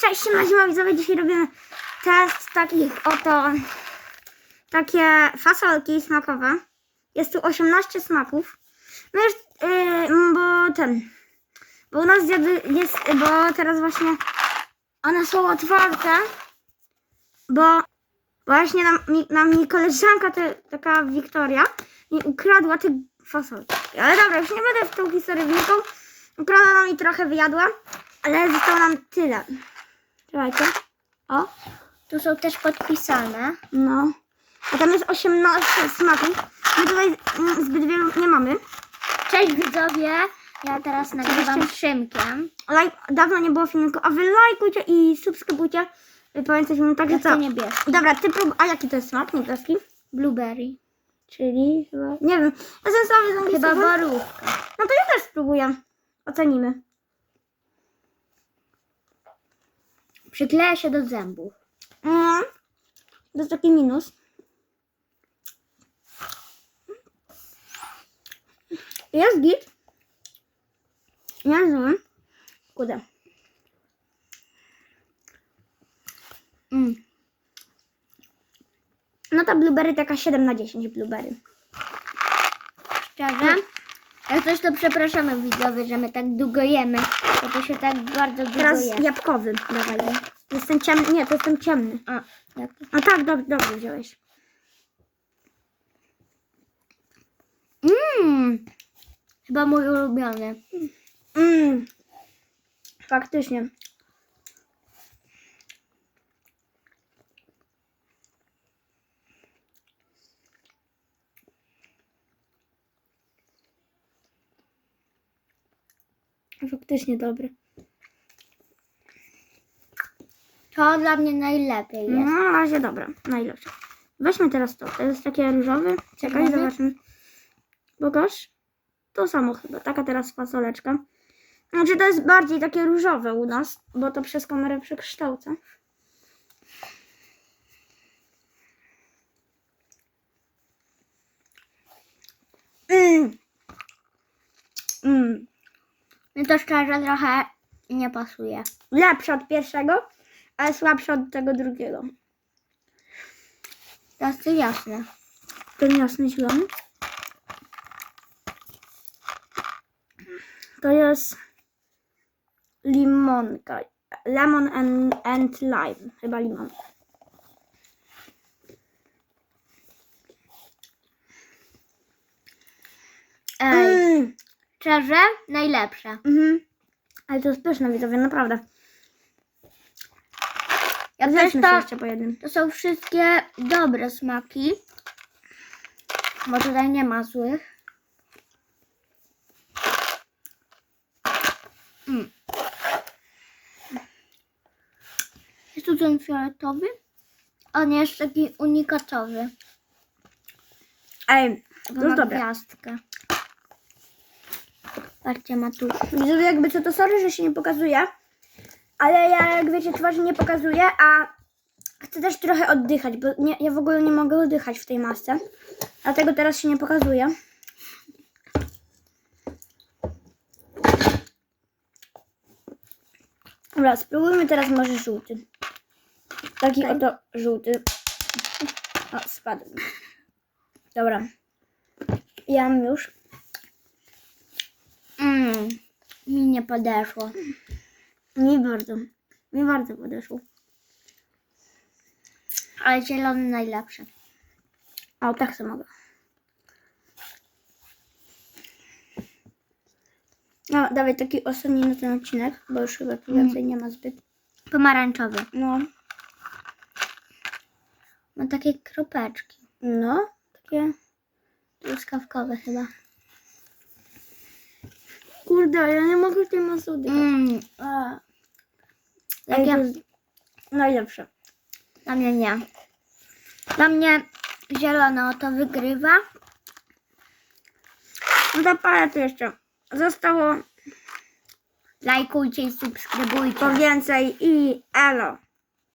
Cześć, siema, widzowie, dzisiaj robimy test takich oto, takie fasolki smakowe. Jest tu 18 smaków. No już, yy, bo ten, bo u nas zjadły, jest, bo teraz właśnie one są otwarte, bo właśnie nam, mi, nam mi koleżanka, te, taka Wiktoria, mi ukradła te fasolki. Ale dobra, już nie będę w tą historię wnikał. Ukradła nam i trochę wyjadła, ale zostało nam tyle. Czekajcie. O, Tu są też podpisane. no. A tam jest 18 smaków. My tutaj zbyt wielu nie mamy. Cześć widzowie, ja teraz nagrywam z Szymkiem. Laj, dawno nie było filmiku, a wy lajkujcie i subskrybujcie. Y, Pamiętajcie, także Ja co? niebieski. Dobra, ty prób... A jaki to jest smak niebieski? Blueberry. Czyli chyba... Nie wiem. Ja słaby z Chyba borówka. No to ja też spróbuję. Ocenimy. Przykleja się do zębów. No. To jest taki minus. Jest git. Nie zły. Kurde. Mm. No ta blueberry taka 7 na 10 blueberry. Szczerze? Jak coś to przepraszamy widzowie, że my tak długo jemy, bo to się tak bardzo długo Teraz je. jabłkowy. Dawaj. Jestem ciemny. Nie, to jestem ciemny. A, to? A tak, dobrze, dobrze wziąłeś. Mmm. Chyba mój ulubiony. Mmm. Faktycznie. Faktycznie dobry. To dla mnie najlepiej No, jest. na razie dobra, najlepsze. Weźmy teraz to. To jest takie różowe. Czekaj, Różowy? zobaczmy. Pokaż. To samo chyba. Taka teraz fasoleczka. Znaczy to jest bardziej takie różowe u nas, bo to przez kamerę przekształca. Mm. Mi to szczerze trochę nie pasuje. Lepsze od pierwszego, ale słabsze od tego drugiego. To jest jasne. Ten jasny zielony. To jest limonka. Lemon and, and lime. Chyba limon. Ej, Mm. Szczerze najlepsze. Mhm. Ale to jest pyszne, widzowie, naprawdę. Ja też to, jeszcze po jednym. to są wszystkie dobre smaki. Bo tutaj nie ma złych. Mm. Jest tu ten fioletowy. On jest taki unikatowy. Ej, To jest dobre. gwiazdkę. Patrzcie, ma tu. Widzowie, jakby co, to sorry, że się nie pokazuje. Ale ja, jak wiecie, twarzy nie pokazuję, a chcę też trochę oddychać, bo nie, ja w ogóle nie mogę oddychać w tej masce. Dlatego teraz się nie pokazuje. Dobra, spróbujmy teraz może żółty. Taki Okej. oto żółty. O, spadł. Dobra. Ja mam już. Mm, mi nie podeszło. Mi bardzo. Mi bardzo podeszło. Ale zielony najlepszy. O, tak samo mogę. No, dawaj taki ostatni na ten odcinek, bo już chyba tu więcej nie ma zbyt. Pomarańczowy. No, Ma takie kropeczki. no, takie... Truskawkowe chyba. Kurde, ja nie mogę tej masy oddychać. Mm, A, takie, to jest najlepsze. dla mnie nie. Dla mnie zielono to wygrywa. No to parę tu jeszcze. Zostało Lajkujcie i subskrybujcie. po więcej i elo.